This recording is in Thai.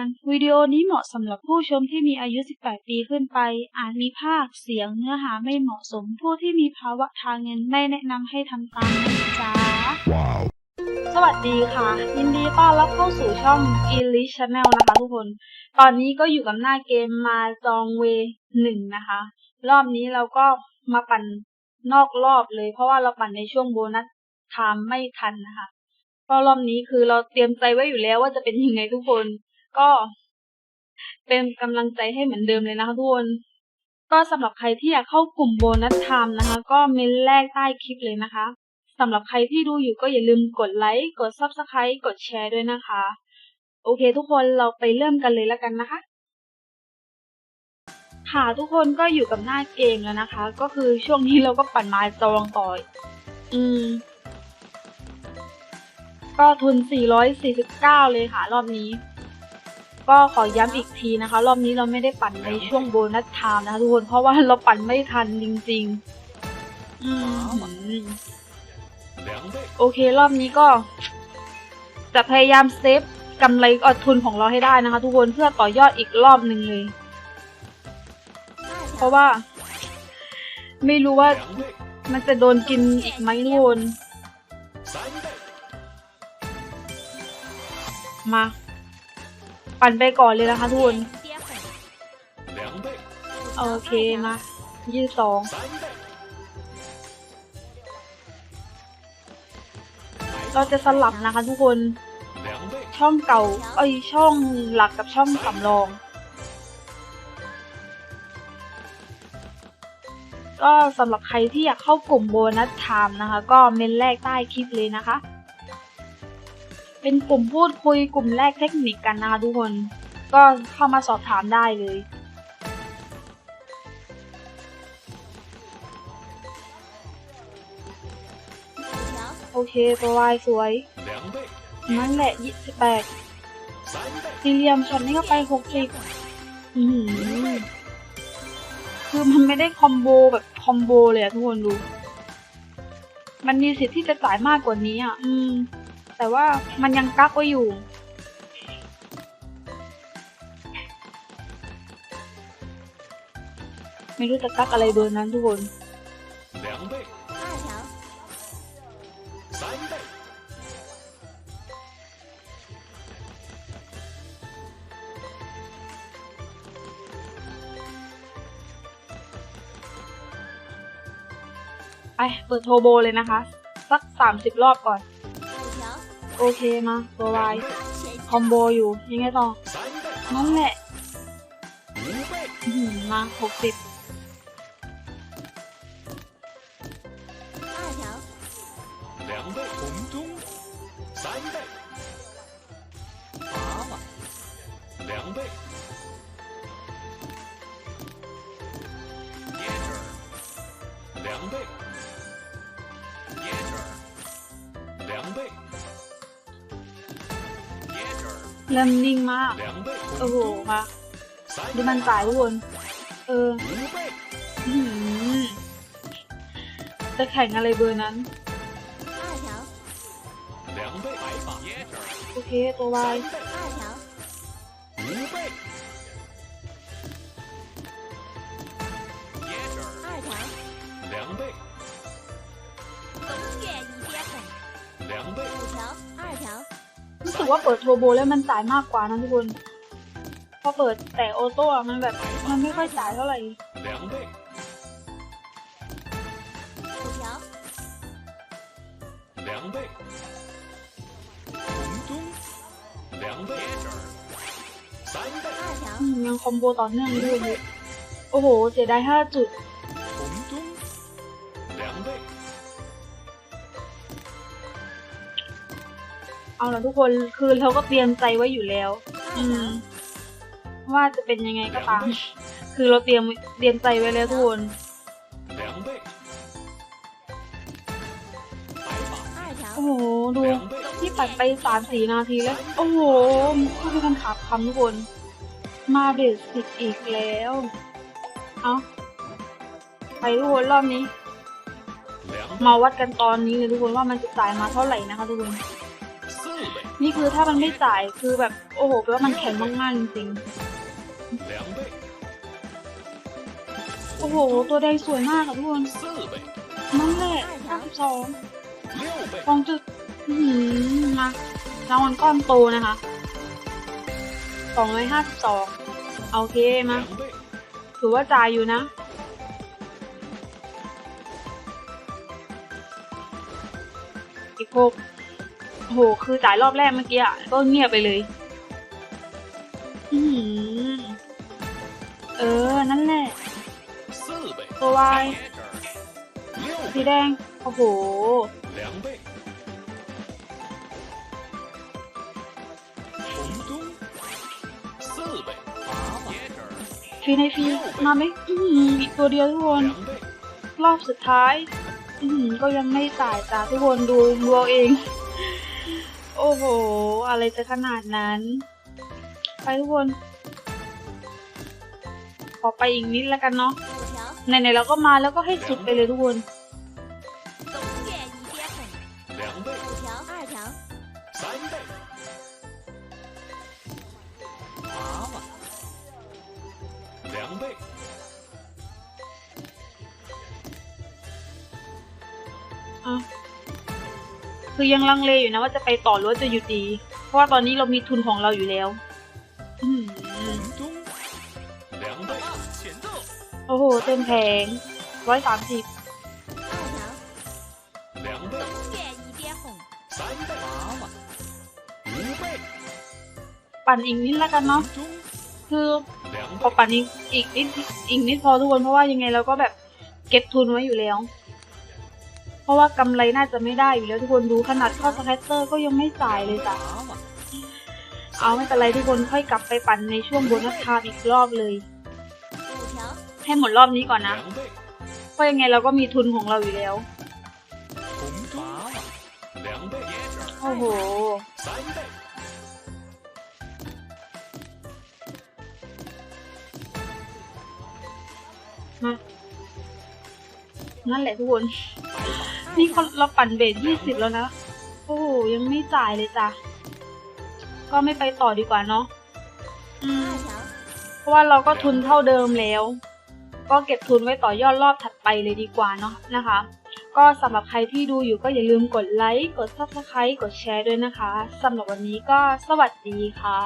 อนวิดีโอนี้เหมาะสำหรับผู้ชมที่มีอายุ 18 ปีขึ้นไป อาจมีภาพเสียงเนื้อหาไม่เหมาะสม ผู้ที่มีภาวะทางเงินไม่แนะนำให้ทำตามนะจ๊ะ Wow. สวัสดีค่ะ ยินดีต้อนรับเข้าสู่ช่อง e l i s Channel นะคะทุกคน ตอนนี้ก็อยู่กับหน้าเกมมาจองเวหนึ่งนะคะ รอบนี้เราก็มาปั่นนอกรอบเลย เพราะว่าเราปั่นในช่วงโบนัสไทม์ไม่ทันนะคะก็รอบนี้คือเราเตรียมใจไว้อยู่แล้วว่าจะเป็นยังไงทุกคน ก็เป็นกำลังใจให้เหมือนเดิมเลยนะคะทุกคนก็สำหรับใครที่อยากเข้ากลุ่มโบนัสไทม์นะคะ ก็เมนแรกใต้คลิปเลยนะคะสำหรับใครที่ดูอยู่ก็อย่าลืมกดไลค์กด Subscribe กดแชร์ด้วยนะคะ โอเคทุกคนเราไปเริ่มกันเลยแล้วกันนะคะ ค่ะทุกคนก็อยู่กับหน้าเกมแล้วนะคะ ก็คือช่วงนี้เราก็ปั่นมาจองต่อยอืม ก็ทุน 449 เลยค่ะ รอบนี้ ก็ขอย้ำอีกทีนะคะ รอบนี้เราไม่ได้ปั่นในช่วงโบนัสไทม์นะคะทุกคนเพราะว่าเราปั่นไม่ทันจริง ๆ อืมโอเค รอบนี้ก็ จะพยายามเซฟกำไรอดทุนของเราให้ได้นะคะ ทุกคนเพื่อต่อยอดอีกรอบหนึ่งเลย เพราะว่า ไม่รู้ว่ามันจะโดนกินอีกไหมทุกคนมา ปั่นไปก่อนเลยนะคะทุกคนโอเคมายี่สองเราจะสลับนะคะทุกคน ช่องเก่าเอ้ยช่องหลักกับช่องสำรอง ก็สำหรับใครที่อยากเข้ากลุ่มโบนัสไทม์นะคะ ก็เมนแรกใต้คลิปเลยนะคะ เป็นกลุ่มพูดคุยกลุ่มแรกเทคนิคกันนะคะทุกคน ก็เข้ามาสอบถามได้เลยโอเคตัววายสวย นั่นแหละยี่สิบแปดสี่เหลี่ยมช็อตนี้ก็ไปหกสิบอือคือมันไม่ได้คอมโบแบบคอมโบเลยอะทุกคนดู มันมีสิทธิ์ที่จะจ่ายมากกว่านี้อะอืม แต่ว่ามันยังกักไว้อยู่ ไม่รู้จะกักอะไรเบอร์นั้นทุกคนไปเปิดโทรโบเลยนะคะ สักสามสิบรอบก่อน โอเคมาตัววายคอมโบอยู่ยังไงต่อนั่นแหละมาหกสิบ เริ่มนิ่งมาก โอ้โหมาดูมันจ่ายทุกคน เอออื้อหือจะแข่งอะไรเบอร์นั้น โอเค ตัววาย ว่าเปิดโทรโบแล้วมันจ่ายมากกว่านะทุกคน พอเปิดแต่ออโต้อะมันแบบมันไม่ค่อยจ่ายเท่าไหร่อืมยังคอมโบต่อเนื่องด้วยเลยโอ้โห เสียดายห้าจุด เอาละทุกคนคือเราก็เตรียมใจไว้อยู่แล้ว อืม ว่าจะเป็นยังไงก็ตาม คือเราเตรียมเตรียมใจไว้แล้วทุกคนโอ้โหดูที่ปัดไปสามสี่นาทีแล้ว โอ้โหพูดกันขับคำทุกคน มาเบสสิกอีกแล้ว เอาไปทุกคนรอบนี้ มาวัดกันตอนนี้เลยทุกคนว่ามันจะจ่ายมาเท่าไหร่นะคะทุกคน倍， นี่คือถ้ามันไม่จ่ายคือแบบโอ้โหแปลว่ามันแข็งมากๆจริงๆโอ้โห ตัวแดงสวยมากค่ะทุกคนนั่นแหละสามสองฟองจุดหืมารางวัลก้อนโตนะคะสองร้อยห้าสองโอเคมาถือว่าจ่ายอยู่นะอีกหก โห คือจ่ายรอบแรกเมื่อกี้อะก็เงียบไปเลย อืมเออ นั่นแหละตัววายสีแดง โอ้โหฟีในฟีมาไหมอืมอีกตัวเดียวทุกคน รอบสุดท้าย อืมก็ยังไม่จ่ายจ้าทุกคนดูดูเเอง โอ้โห อะไรจะขนาดนั้น ไปทุกคน ขอไปอีกนิดแล้วกันเนาะ五条，ไหนๆเราก็มาแล้วก็ให้สุดไปเลยทุกคน คือยังลังเลอยู่นะว่าจะไปต่อหรือว่าจะหยุดดี เพราะว่าตอนนี้เรามีทุนของเราอยู่แล้วโอ้โห เต็มแพงร้อยสามสิบปั่นอีกนิดละกันเนาะคือพอปั่นอีกอีกนิดอีกนิดพอทุกคนเพราะว่ายังไงเราก็แบบเก็บทุนไว้อยู่แล้ว ราะว่ากำไรน่าจะไม่ได้อยู่แล้วทุกคนดูขนาดข้อสแตตเตอร์ก็ยังไม่จ่ายเลยจ้ะเอาไม่เป็นไรทุกคนค่อยกลับไปปั่นในช่วงบนัาทามอีกรอบเลย ให้หมดรอบนี้ก่อนนะเพราะยังไงเราก็มีทุนของเราอยู่แล้วโอ้โหนั่นแหละทุกคน นี่เขาเราปั่นเบสยี่สิบแล้วนะ โอ้โหยังไม่จ่ายเลยจ้ะ ก็ไม่ไปต่อดีกว่าเนาะอืม，เพราะว่าเราก็ทุนเท่าเดิมแล้ว ก็เก็บทุนไว้ต่อยอดรอบถัดไปเลยดีกว่าเนาะนะคะ ก็สำหรับใครที่ดูอยู่ก็อย่าลืมกดไลค์ กด subscribe กดแชร์ด้วยนะคะสำหรับวันนี้ก็สวัสดีค่ะ